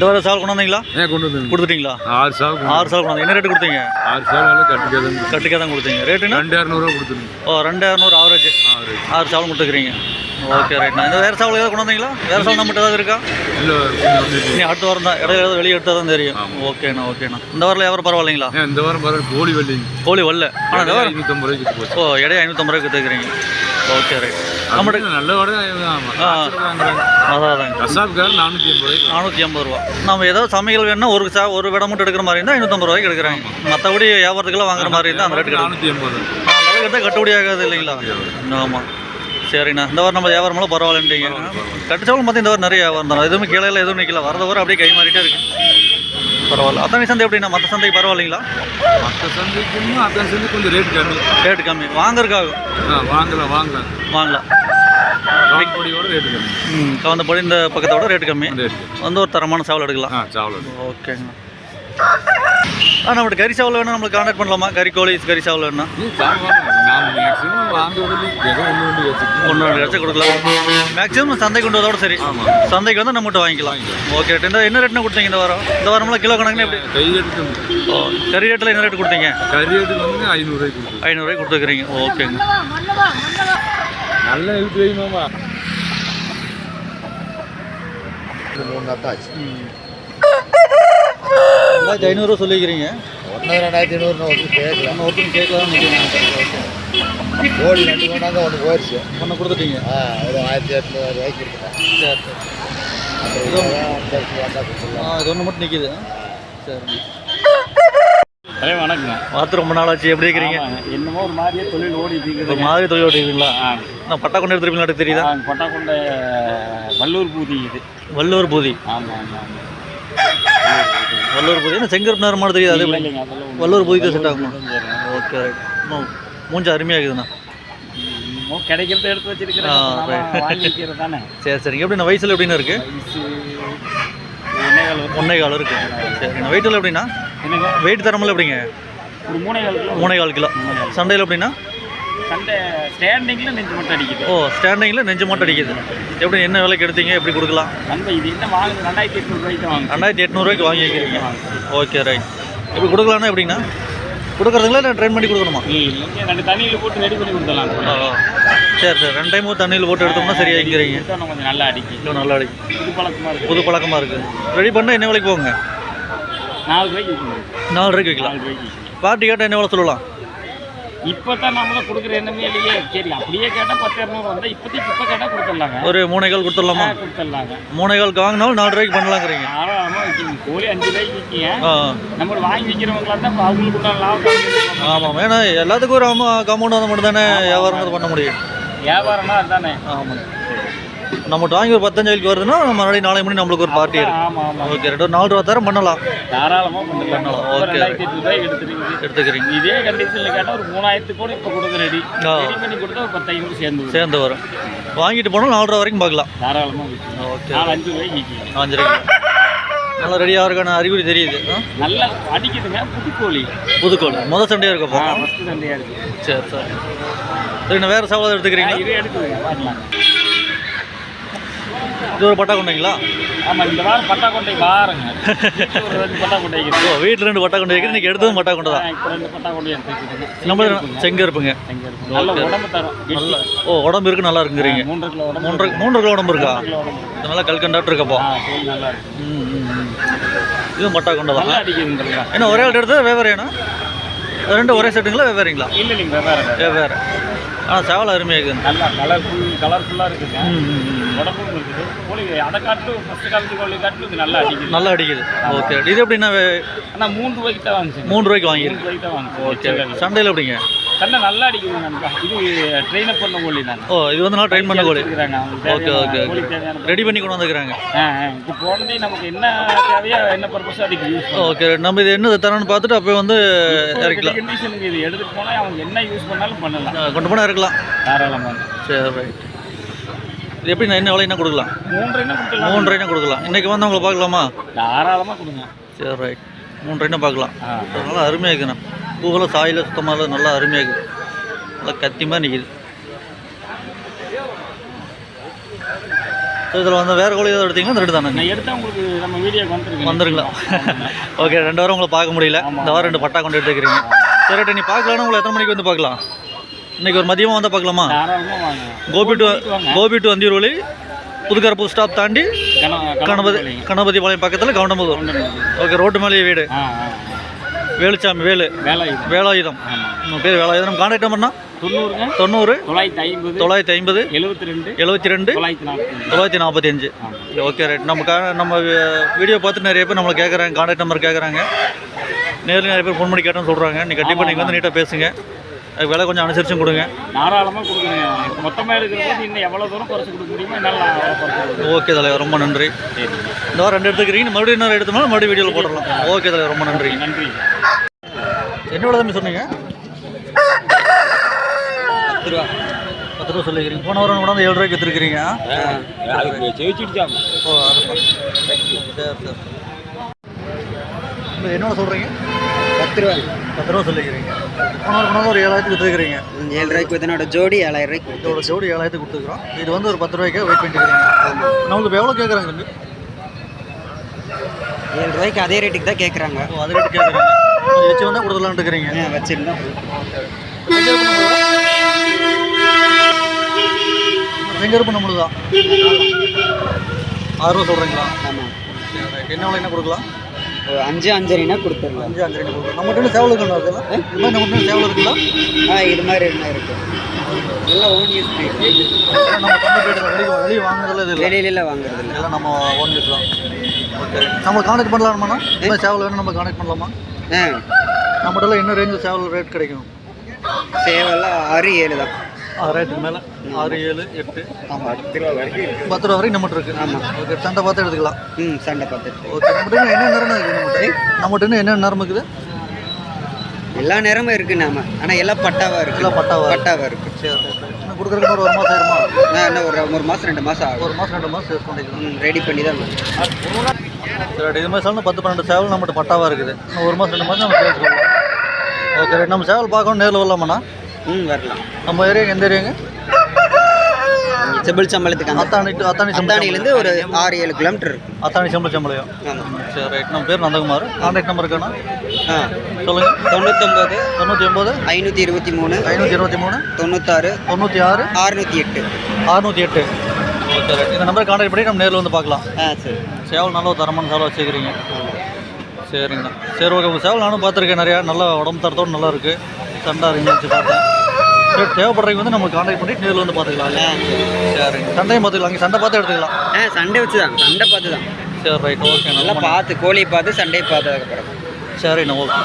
இந்த வாரம் சால் கொண்டு வந்தீங்களா? ஏன் கொண்டு வந்து கொடுத்துட்டீங்களா? ஆறு சாவு ஆறு சால் கொண்டு வந்து என்ன ரேட்டு கொடுத்தீங்க? ஆறு சாவு கட்டிக்காதான் கட்டுக்கே தான் கொடுத்தீங்க. ரேட்டுன்னா ரெண்டு இரநூறுவா கொடுத்துருங்க. ஓ ரெண்டு இரநூறு ஆவரேஜ் ஆறு சாவல் கொடுத்துக்கிறீங்க ஓகே ரைட்ண்ணா இந்த வேறு சாவல் ஏதாவது கொண்டு வந்தீங்களா? வேறு சாவல் நம்மகிட்ட ஏதாவது இருக்கா? இல்லை அடுத்த வாரம் தான். ஏதாவது வெளியே எடுத்தால் தான் தெரியும். ஓகேண்ணா ஓகேண்ணா இந்த வாரில் வியாபாரம் பரவாயில்லைங்களா? இந்த வாரம் பாரு கோழி வெள்ளிங்க கோழி வரல ஆனால் இந்த வாரம் ஐநூற்றம்பது ரூபாய்க்கு ஓ இடையே ஐநூற்றம்பது ரூபாய்க்கு கொடுத்துக்கிறீங்க ஓகே ரைட் நம்மகிட்ட நல்ல வடை கசாப்கார் நானூற்றி ஐம்பது ரூபாய்க்கு நானூற்றி ஐம்பது ரூபா. நம்ம ஏதாவது சமையல் வேணும்னா ஒரு சா ஒரு விடம் மட்டும் எடுக்கிற மாதிரி இருந்தால் ஐநூற்றம்பது ரூபாய்க்கு எடுக்கிறாங்க. மற்றபடி வியாபாரத்துக்குலாம் வாங்குற மாதிரி இருந்தால் அந்த ரேட்டு கிடைக்கும் நானூற்றி எண்பது அந்த அளவுக்கு எடுத்தால் கட்டுப்படி ஆகாது இல்லைங்களா? ஆமாம் சரிண்ணா. இந்த வாரம் நம்ம வியாபாரமெல்லாம் பரவாயில்லன்றீங்க. கட்டுச்சவளம் பார்த்து இந்த வாரம் நிறைய வியாபாரம் தான். எதுவுமே கீழே எதுவும் நிற்கல வரத வர அப்படியே கை மாறிட்டே இருக்கு. பரவாயில்ல. அத்தனை சந்தை எப்படிண்ணா? மற்ற சந்தைக்கு பரவாயில்லைங்களா? மற்ற சந்தைக்குன்னு அத்தனை சந்தை கொஞ்சம் ரேட் கம்மி. ரேட்டு கம்மி. வாங்குறதுக்காகும் ஆ வாங்கலாம் வாங்கலாம். வாங்கலாம். ரேட்டு கம்மி. ம் போய் இந்த பக்கத்தோட ரேட்டு கம்மி. ரேட் வந்து ஒரு தரமான சேவல் எடுக்கலாம். ஆ சாவல் ஓகேங்க. ஆ நம்மகிட்ட கறி சேவல் வேணும் நம்மளுக்கு கான்டாக்ட் பண்ணலாமா? கறி கோழி கறி சேவல் வேணும்னா? ஒன்று ரெண்டு லட்சம் கொடுக்கலாம். மேக்ஸிமம் சந்தைக்கு கொண்டு வரதோட சரி சந்தைக்கு வந்து நம்மகிட்ட வாங்கிக்கலாம். ஓகே ரைட் இந்த என்ன ரேட்னா கொடுத்தீங்க இந்த வாரம்? இந்த வாரம்லாம் கிலோ கணக்குன்னு எப்படி? ஓ கறி ரேட்டில் என்ன ரேட் கொடுத்தீங்க? கறி எடுத்து வந்து ஐநூறுரூவாய்க்கு ஓகேங்க. நல்ல எழுத்து வைமாமா ரெண்டாயிரத்தி ஐநூறுரூவா சொல்லிக்கிறீங்க ஒன்று ரெண்டாயிரத்தி ஐநூறுனு ஒன்று கேட்கலாம் நம்ம ஒருத்தரும் கேட்கலாம் கோழி ரெண்டு கொண்டாங்க ஒன்று போயிடுச்சு ஒன்று கொடுத்துட்டீங்க ஆ ஒரு ஆயிரத்தி எட்நூறு ரூபாய்க்கு இருக்குதா சரி சரி ஆ இது ஒன்று மட்டும் நிற்கிது சரி அதே வணக்கங்க பார்த்து ரொம்ப நாள் ஆச்சு. எப்படி இருக்கிறீங்க. என்னமோ ஒரு மாதிரியே தொழில் ஓடிட்டு ஒரு இருக்குது மாதிரி தொழில் ஓட்டிக்கிறீங்களா நான் பட்டா கொண்டு எடுத்துருப்பீங்களா தெரியுதா? கொட்டாக்கொண்ட வல்லூர் பூதி இது. வல்லூர் பூதி. ஆமாம் வல்லூர் பூதி. என்ன செங்கருப்பு நேரம் மாதிரி தெரியுது? அது வல்லூர் பூதி தான் செட். ஆகுமா ஓகே. ரைட் மூஞ்ச அருமையாக இருக்குதுண்ணா. கிடைக்கிறத எடுத்து வச்சிருக்கிறேன். தானே. சரி சரிங்க எப்படிண்ணா வயசில் எப்படிண்ணா இருக்கு? வயசு என்னைகள் வந்து ஒன்னே கால் இருக்கு சரிண்ணா வெயிட்டில் எப்படிண்ணா? என்னங்க வெயிட் தரமில்ல எப்படிங்க? ஒரு மூணே கால் கிலோ. மூணே கால் கிலோ. சண்டையில் எப்படின்னா? சண்டை ஸ்டாண்டிங்கில் நெஞ்சு மட்டும் அடிக்குது. ஓ ஸ்டாண்டிங்கில் நெஞ்சு மட்டும் அடிக்குது. எப்படி என்ன விலைக்கு எடுத்தீங்க? எப்படி கொடுக்கலாம்? நண்பா இது என்ன வாங்குது? ரெண்டாயிரத்தி எட்நூறு ரூபாய்க்கு தான் வாங்குது. ரெண்டாயிரத்தி எட்நூறுவாய்க்கு வாங்கி வைக்கிறீங்க ஓகே ரைட் எப்படி கொடுக்கலாம்னா எப்படின்னா? கொடுக்குறதுங்களா இல்லை ட்ரெயின் பண்ணி கொடுக்கணுமா? ரெண்டு தண்ணியில் போட்டு ரெடி பண்ணி கொடுத்துடலாம். சரி சரி. ரெண்டு டைமும் தண்ணியில் போட்டு எடுத்தோம்னா சரியா வைக்கிறீங்க கொடுத்தா கொஞ்சம் நல்லா அடிக்கும். இல்லை நல்லா அடிக்கும். புது பழக்கமாக இருக்குது புது பழக்கமாக இருக்குது ரெடி பண்ணால் என்ன விலைக்கு போங்க நாலு ரூபாய்க்கு விற்கணும். நாலு ரூபாய்க்கு வைக்கலாம் நாலு ரூபாய்க்கு விற்கணும் பார்ட்டி கேட்டால் என்ன விலை சொல்லலாம்? இப்போ தான் நம்மளும் கொடுக்குற எண்ணமே இல்லையே. சரி அப்படியே கேட்டால் பத்து இரநூறு வந்தால் இப்போதைக்கு இப்போ கேட்டால் கொடுத்துடலாங்க. ஒரு மூணே கால் கொடுத்துடலாமா? கொடுத்துடலாங்க. மூணே காலுக்கு வாங்கினாலும் நாலு ரூபாய்க்கு பண்ணலாங்கிறீங்க. விற்கிங்க கோழி அஞ்சு ரூபாய்க்கு விற்கிங்க. நம்ம வாங்கி விற்கிறவங்களா இப்போ அவங்களுக்கு உண்டான லாபம். ஆமாம் ஏன்னா எல்லாத்துக்கும் ஒரு அம்மா காம்பவுண்ட் வந்தால் மட்டும் தானே வியாபாரம் பண்ண முடியும். வியாபாரம்னா அதுதானே ஆமாம் நம்மகிட்ட வாங்கி ஒரு பத்தஞ்சு வரைக்கும் வருதுன்னா நம்ம மறுபடியும் நாளை மணி நம்மளுக்கு ஒரு பார்ட்டி இருக்கு ஓகே ரெண்டு ஒரு நாலு ரூபா தரம் பண்ணலாம். தாராளமாக பண்ணலாம். ஓகே. எடுத்துக்கிறீங்க. இதே கண்டிஷனில் கேட்டால் ஒரு மூணாயிரத்துக்கு கூட இப்போ கொடுக்க ரெடி பண்ணி கொடுத்தா ஒரு பத்து ஐநூறு சேர்ந்து. சேர்ந்து வரும். வாங்கிட்டு போனால் நாலு ரூபா வரைக்கும் பார்க்கலாம். தாராளமாக ஓகே அஞ்சு ரூபாய்க்கு அஞ்சு ரூபாய்க்கு நல்லா ரெடியாக இருக்கான அறிகுறி தெரியுது? நல்லா அடிக்குதுங்க. புதுக்கோழி. புதுக்கோள் முதல் சண்டையாக இருக்கப்போ? சரி சரி. சரி நான் வேறு சவால் எடுத்துக்கிறீங்களா? இது ஒரு பட்டா கொண்டீங்களா ஆமாம் இந்த வாரம் பட்டாக்கொண்டை வாரங்க வீட்டுல ஒரு ரெண்டு பட்டாக்கொண்டை ஓ இருக்குது வீட்டில் ரெண்டு பட்டா கொண்டு வைக்கிறேன் இன்றைக்கி எடுத்ததும் பட்டா கொண்டு தான் இப்போ ரெண்டு பட்டாக்கொண்டை எடுத்துக்கிட்டுங்க நம்ம செங்கருப்புங்க நல்ல உடம்பு தரும். நல்ல ஓ உடம்பு இருக்கு நல்லா இருக்குங்கிறீங்க. மூன்றரை கிலோ உடம்பு மூன்றரை மூன்றரை கிலோ உடம்பு இருக்கா? இதனால கல்கண்டாட்டு இருக்கப்போ நல்லா இருக்கு. இதுவும் பட்டா கொண்டு தான். நல்லா என்ன ஒரே ஆள் எடுத்தது வெவ்வேறேனா ரெண்டு ஒரே செட்டுங்களா வெவ்வேறீங்களா? இல்லை இல்லைங்க வேறு வேறு வெவ்வேறு. ஆனால் சேவல் அருமையாக இருக்குது நல்லா கலர்ஃபுல் கலர்ஃபுல்லாக இருக்குங்க. ம். உடம்பும் இருக்குது கோழி அதை காட்டிலும் ஃபஸ்ட்டு காலத்து கோழி காட்டிலும் இது நல்லா அடிக்குது. நல்லா அடிக்குது. ஓகே. இது எப்படின்னா ஆனால் மூணு ரூபாய்க்கு தான் வாங்குச்சு மூணு ரூபாய்க்கு மூணு வாங்கியிருக்கு ரூபாய்க்கு தான் வாங்குச்சு ஓகே. சண்டையில் எப்படிங்க? கண்ணை நல்லா அடிக்குது நண்பா இது ட்ரெயின் பண்ண கோழி தானே. ஓ இது வந்து நான் ட்ரெயின் பண்ண கோழி. ஓகே ஓகே ரெடி பண்ணி கொண்டு வந்துக்கிறாங்க. இது போனதே நமக்கு என்ன தேவையோ என்ன பர்பஸோ அதுக்கு யூஸ் ஓகே நம்ம இது என்ன தரணும்னு பார்த்துட்டு அப்போ வந்து இறக்கலாம் கண்டிஷனுக்கு இது எடுத்துட்டு போனால் அவங்க என்ன யூஸ் பண்ணாலும் பண்ணலாம். கொண்டு போனால் இறக்கலாம். தாராளமாக சரி ரைட் இது எப்படி நான் என்ன விலை என்ன கொடுக்கலாம்? மூன்று என்ன கொடுக்கலாம். மூன்று என்ன கொடுக்கலாம். இன்றைக்கி வந்து அவங்கள பார்க்கலாமா? தாராளமாக கொடுங்க. சரி ரைட் மூன்று என்ன பார்க்கலாம். நல்லா அருமையாக இருக்குண்ணா பூவெல்லாம் சாயில் சுத்தமாக நல்லா அருமையாக. இருக்குது நல்லா கத்தி மாதிரி நிற்கிது ஸோ இதில் வந்து வேறு கோழி ஏதாவது எடுத்தீங்கன்னா இந்த ரெண்டு தானே? நான் எடுத்தா உங்களுக்கு நம்ம வீடியோக்கு வந்துருக்கேன் வந்துருங்களா? ஓகே ரெண்டு வாரம் உங்களை பார்க்க முடியல. இந்த வாரம் ரெண்டு பட்டா கொண்டு எடுத்துக்கிறீங்க. சரி நீ பார்க்கலான்னு உங்களை எத்தனை மணிக்கு வந்து பார்க்கலாம்? இன்னைக்கு ஒரு மதியமாக வந்தால் பார்க்கலாமா? கோபி டு. கோபி டு அந்தியூர்வழி புதுக்கரப்பூர் ஸ்டாப் தாண்டி கண- கணபதி கணபதி பாளையம். பக்கத்தில் கவுண்டம்புதூர். ஓகே ரோட்டு மேலே வீடு. வேலுச்சாமி வேலு. வேலாயுதம். ஆமாம் உங்கள் பேர் வேலாயுதம். கான்டாக்ட் நம்பர்னா தொண்ணூறுங்க தொண்ணூறு தொள்ளாயிரத்தி ஐம்பது. தொள்ளாயிரத்தி ஐம்பது. எழுபத்தி ரெண்டு எழுபத்தி ரெண்டு தொள்ளாயிரத்தி நாற்பத்தி அஞ்சு ஓகே ரைட் நம்ம கா நம்ம வீடியோ பார்த்து நிறைய பேர் நம்மளை கேட்குறாங்க கான்டாக்ட் நம்பர் கேட்குறாங்க நேரில் நிறைய பேர் ஃபோன் பண்ணி கேட்டோன்னு சொல்கிறாங்க நீ கண்டிப்பாக நீங்கள் வந்து நீட்டாக பேசுங்க. விலை கொஞ்சம் அனுசரிச்சும் கொடுங்க. தாராளமாக கொடுக்குறேன். மொத்தமாக இருக்கிற போது இன்னும் எவ்வளோ தூரம் குறைச்சி கொடுக்க முடியுமோ என்னால் ஓகே தலைவர் ரொம்ப நன்றி. இந்த வாரம் ரெண்டு எடுத்துக்கிறீங்க மறுபடியும் இன்னொரு எடுத்தோம்னா மறுபடியும் வீடியோவில் போடலாம் ஓகே தலைவர் ரொம்ப நன்றி. நன்றி. என்னோட தம்பி சொன்னீங்க? பத்து ரூபா. பத்து ரூபா சொல்லிக்கிறீங்க. போன வாரம் கூட ஏழு ரூபாய்க்கு ஜெயிச்சிடுச்சாங்க ஓ சரி சரி. என்னோட சொல்கிறீங்க பத்து ரூபா பத்து ரூபா சொல்லிக்கிறீங்க. போன ஒரு விற்றுருக்கிறீங்க ஏழு ரூபாய்க்கு இதனோட ஜோடி ஏழாயிரம் ரூபாய்க்கு இதோட ஜோடி ஏழாயிரத்துக்கு கொடுத்துருக்குறோம். இது வந்து ஒரு பத்து ரூபாய்க்கு வெயிட் பண்ணிட்டுக்கிறீங்க நம்மளுக்கு இப்போ எவ்வளோ கேட்குறாங்க தம்பி ஏழு ரூபாய்க்கு அதே ரேட்டுக்கு தான் கேட்குறாங்க. ஓ அது ரேட்டு கேட்குறாங்க. வச்சு வந்தால் கொடுத்துலான்ட்டு இருக்கிறீங்க. வச்சிருந்தா செங்கருப்பு நம்மளுக்கு தான் ஆறு ரூபா சொல்கிறீங்களா ஆமாம். என்ன விலை என்ன கொடுக்கலாம்? அஞ்சு அஞ்சரைனா கொடுத்துடலாம். அஞ்சு அஞ்சு ரெண்டு கொடுக்கலாம் நம்மகிட்ட சேவல் இருக்குங்களா அதுல? இது மாதிரி நம்மகிட்ட சேவல் இருக்குங்களா? ஆ இது மாதிரி என்ன இருக்கு. எல்லாம் ஓன் யூஸ் நம்ம வெளியே வெளியே வாங்குறதுல இது இல்லை. வெளியில வாங்குறது இல்லை. எல்லாம் நம்ம ஓன் யூஸ் தான். ஓகே நம்ம கான்டாக்ட் பண்ணலாமாண்ணா இந்த சேவல் வேணும் நம்ம கான்டாக்ட் பண்ணலாமா? ஆ. நம்மகிட்ட என்ன ரேஞ்சில் சேவல் ரேட் கிடைக்கும்? சேவெல்லாம் ஆறு ஏழு தான். ஆறு ரேட்டுக்கு மேலே. ஆறு ஏழு எட்டு. ஆமாம் பத்து ரூபா வரைக்கும் பத்து ரூபா வரைக்கும் நம்மகிட்ட இருக்கு. ஆமாம். ஓகே சண்டை பார்த்து எடுத்துக்கலாம். ம் சண்டை பார்த்துட்டு ஓகே நம்மகிட்ட இன்னும் என்ன நேரம் இருக்குது? நம்மகிட்ட நம்மகிட்ட என்ன நேரம் இருக்குது? எல்லா நேரமும் இருக்கு நாம. ஆனா எல்லாம் பட்டாவா இருக்கு. எல்லாம் பட்டாவா இருக்கு. பட்டாவா இருக்கு. சரி இன்னும் கொடுக்குறதுக்கு ஒரு ஒரு மாதம் ஆயிருமா? நான் என்ன ஒரு ஒரு மாசம் ரெண்டு மாசம் ஆகும். ஒரு மாதம் ரெண்டு மாதம் யூஸ் பண்ணிக்கலாம். ரெடி பண்ணி தான் சரி இது மாதிரி சேவல் பத்து பன்னெண்டு சேவல் நம்மகிட்ட பட்டாவாக இருக்குது. இன்னும் ஒரு மாதம் ரெண்டு மாதம் நம்ம சேல்ஸ் பண்ணலாம் ஓகே நம்ம சேவல் பார்க்கணும் நேரில் வரலாமாண்ணா? ம் வரலாம். ஏரியாங்க எந்த ஏரியாங்க? செபிள் சம்பளத்துக்கு அத்தானி to- அத்தானி ஒரு ஆறு ஏழு கிலோமீட்டர் இருக்கு அத்தானி சம்பளம் சம்பளையம் சரி ரைட் நம்ம பேர் நந்தகுமார். கான்டாக்ட் நம்பர் இருக்காண்ணா? ஆ. சொல்லுங்கள் தொண்ணூத்தொம்பது தொண்ணூற்றி ஒம்பது ஐநூற்றி இருபத்தி மூணு ஐநூற்றி இருபத்தி மூணு தொண்ணூத்தாறு தொண்ணூற்றி ஆறு அறுநூற்றி எட்டு. அறுநூற்றி எட்டு. ஓகே ரைட் இந்த நம்பர் கான்டாக்ட் பண்ணி நம்ம நேரில் வந்து பார்க்கலாம். ஆ சரி. சேவல் நல்ல தரமான சேவல் வச்சுக்கிறீங்க. சரிங்கண்ணா. சரி ஓகே சேவல் நானும் பார்த்துருக்கேன் நிறையா. நல்லா உடம்பு தரத்தோடு நல்லா இருக்குது வச்சு பார்த்தேன் சரி தேவைப்படுறவங்க வந்து நம்ம கான்டாக்ட் பண்ணிட்டு நேரில் வந்து பார்த்துக்கலாம் சரி. சரிங்க சண்டையும் பார்த்துக்கலாம் அங்கே சண்டை பார்த்து எடுத்துக்கலாம். ஆ சண்டை வச்சு தான் சண்டை பார்த்து தான் சரி ரைட் ஓகே நல்லா பார்த்து கோழியை பார்த்து சண்டையை பார்த்து அதுக்கப்புறம். சரிண்ணா ஓகே.